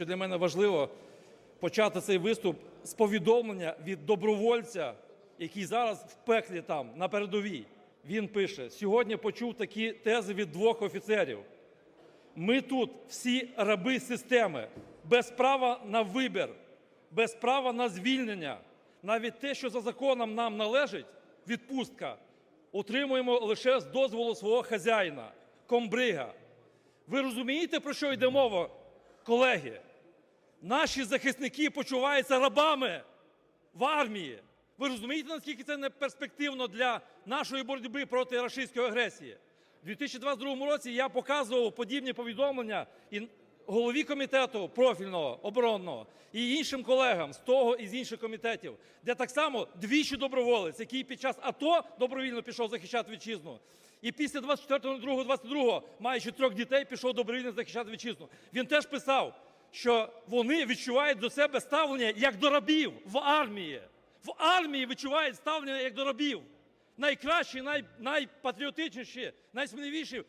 Що Для мене важливо почати цей виступ з повідомлення від добровольця, який зараз в пеклі там, на передовій. Він пише: сьогодні почув такі тези від двох офіцерів. Ми тут всі раби системи, без права на вибір, без права на звільнення. Навіть те, що за законом нам належить, відпустка, отримуємо лише з дозволу свого хазяїна, комбрига. Ви розумієте, про що йде мова, колеги? Наші захисники почуваються рабами в армії. Ви розумієте, наскільки це неперспективно для нашої боротьби проти рашистської агресії? У 2022 році я показував подібні повідомлення і голові комітету профільного оборонного і іншим колегам з того і з інших комітетів, де так само двічі доброволець, який під час АТО добровільно пішов захищати вітчизну, і після 24.02.22, маючи трьох дітей, пішов добровільно захищати вітчизну. Він теж писав, що вони відчувають до себе ставлення як до рабів в армії. В армії відчувають ставлення як до рабів. Найкращі, най, найпатріотичніші, найсміливіші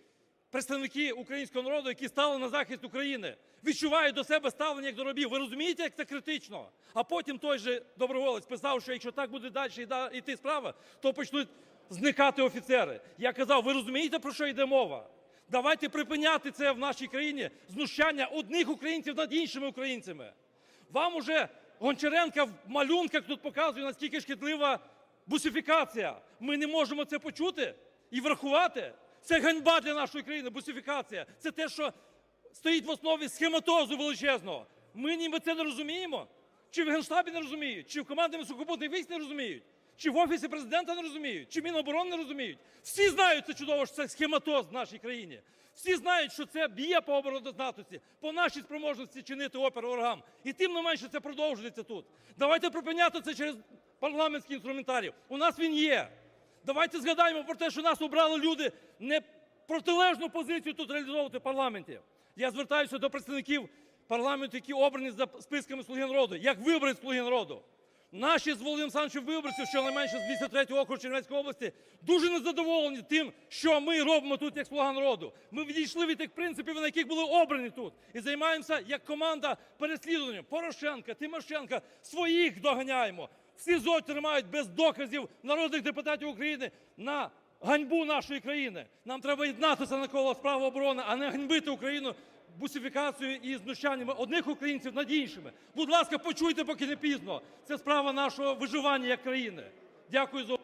представники українського народу, які стали на захист України, відчувають до себе ставлення як до рабів. Ви розумієте, як це критично? А потім той же доброволець писав, що якщо так буде далі йти справа, то почнуть зникати офіцери. Я казав, ви розумієте, про що йде мова? Давайте припиняти це в нашій країні знущання одних українців над іншими українцями. Вам уже Гончаренка в малюнках тут показує, наскільки шкідлива бусифікація. Ми не можемо це почути і врахувати. Це ганьба для нашої країни, бусифікація. Це те, що стоїть в основі схематозу величезного. Ми ніби це не розуміємо? Чи в Генштабі не розуміють? Чи в командному сухопутних військ не розуміють? Чи в Офісі Президента не розуміють? Чи Міноборони не розуміють? Всі знають це чудово, що це схематоз в нашій країні. Всі знають, що це б'є по обороноздатності, по нашій спроможності чинити опір ворогам. І тим не менше це продовжується тут. Давайте припиняти це через парламентський інструментарій. У нас він є. Давайте згадаємо про те, що нас обрали люди не протилежну позицію тут реалізовувати в парламенті. Я звертаюся до представників парламенту, які обрані за списками «Слуги народу», як виборець «Слуги народу». Наші з Володимиром Олександровичем виборці, щонайменше з 203 округу Чернівецької області, дуже незадоволені тим, що ми робимо тут як «Слуга народу». Ми відійшли від тих принципів, на яких були обрані тут, і займаємося як команда переслідуванням Порошенка, Тимошенка, своїх доганяємо. Всі ЗО тримають без доказів народних депутатів України на ганьбу нашої країни. Нам треба єднатися навколо справи оборони, а не ганьбити Україну бусифікацією і знущаннями одних українців над іншими. Будь ласка, почуйте, поки не пізно. Це справа нашого виживання як країни. Дякую за